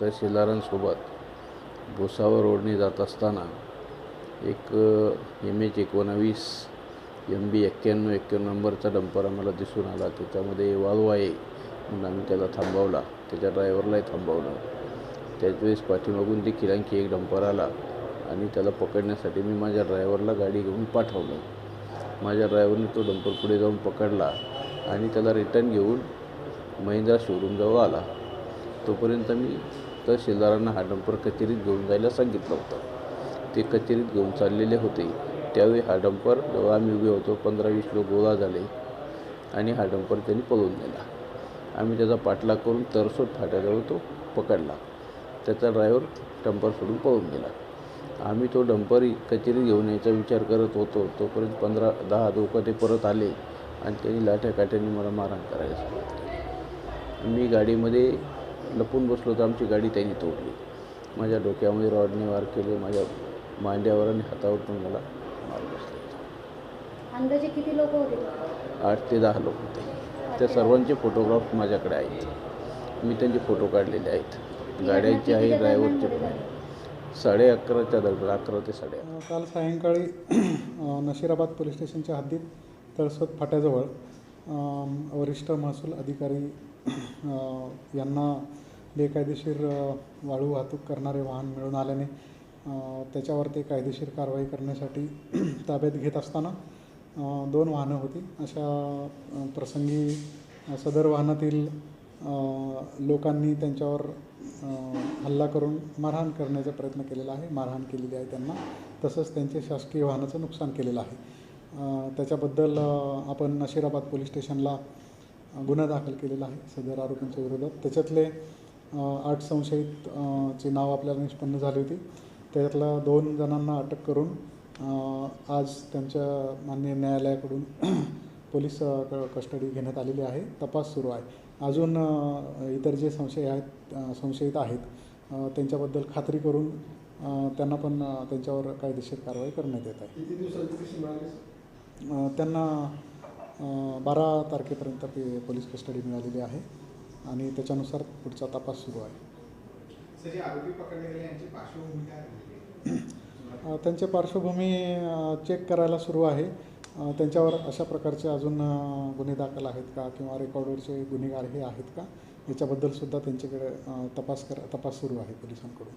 तहसीलदारांसोबत भुसावर रोडने जात असताना एक एम एच एकोणावीस एम बी एक्क्याण्णव एक्क्याण्णव नंबरचा डंपर आम्हाला दिसून आला. त्याच्यामध्ये वाळू आहे म्हणून आम्ही त्याला थांबवला. त्याच्या ड्रायव्हरलाही थांबवलं. त्याच वेळेस पाठीमागून देखील आणखी एक डंपर आला आणि त्याला पकडण्यासाठी मी माझ्या ड्रायव्हरला गाडी घेऊन पाठवलं. माझ्या ड्रायव्हरने तो डंपर पुढे जाऊन पकडला आणि त्याला रिटर्न घेऊन महिंद्रा शोरूमजवळ आला. तोपर्यंत मी तहसीलदारांना हा डंपर कचेरीत घेऊन जायला सांगितलं होतं. ते कचेरीत घेऊन चाललेले होते. त्यावेळी हा डंपर जेव्हा आम्ही उभे होतो पंधरा वीस लोक गोळा झाले आणि हा डंपर त्यांनी पळून नेला. आम्ही त्याचा पाठलाग करून तरसोड फाट्याजवळ तो पकडला. त्याचा ड्रायव्हर डंपर सोडून पळून गेला. आम्ही तो डंपर कचेरीत घेऊन यायचा विचार करत होतो. तोपर्यंत पंधरा दहा लोक ते परत आले आणि त्यांनी लाठ्या काठ्याने मला मारहाण करायला मी गाडीमध्ये लपून बसलो तर आमची गाडी त्यांनी तोडली. माझ्या डोक्यामध्ये रॉडने वार केले माझ्या मांड्यावर आणि हातावर पण मला मार बसले. अंदाजे किती लोक होते? आठ ते दहा लोक होते. त्या सर्वांचे फोटोग्राफ माझ्याकडे आहेत. मी त्यांचे फोटो काढलेले आहेत. गाड्यांचे आहे ड्रायव्हरचे पण आहे साडे अकराच्या दरम्यान अकरा ते साडे काल सायंकाळी नशिराबाद पोलीस स्टेशनच्या हद्दीत तळसोद फाट्याजवळ वरिष्ठ महसूल अधिकारी यांना बेकायदेशीर वाळू वाहतूक करणारे वाहन मिळून आल्याने त्याच्यावरती त्याच्यावर ते कायदेशीर कारवाई करण्यासाठी ताब्यात घेत असताना दोन वाहनं होती. अशा प्रसंगी सदर वाहनातील लोकांनी त्यांच्यावर हल्ला करून मारहाण करण्याचा प्रयत्न केलेला आहे. मारहाण केलेली आहे त्यांना. तसंच त्यांचे शासकीय वाहनाचं नुकसान केलेलं आहे. त्याच्याबद्दल आपण नशिराबाद पोलीस स्टेशनला गुन्हा दाखल केलेला आहे सदर आरोपींच्या विरोधात. त्याच्यातले आठ संशयित ची नाव आपल्याला निष्पन्न झाली होती. त्याच्यातल्या दोन जणांना अटक करून आज त्यांच्या मान्य न्यायालयाकडून पोलीस कस्टडी घेण्यात आलेली आहे. तपास सुरू आहे. अजून इतर जे संशय आहेत संशयित आहेत त्यांच्याबद्दल खात्री करून त्यांना पण त्यांच्यावर कायदेशीर कारवाई करण्यात येत आहे. त्यांना बारा तारखेपर्यंत पे पोलीस कस्टडी मिळालेली आहे आणि त्याच्यानुसार पुढचा तपास सुरू आहे. त्यांची पार्श्वभूमी चेक करायला सुरू आहे. त्यांच्यावर अशा प्रकारचे अजून गुन्हे दाखल आहेत का किंवा रेकॉर्डवरचे गुन्हेगार हे आहेत का? याच्याबद्दल सुद्धा त्यांच्याकडे तपास कर तपास सुरू आहे पोलिसांकडून.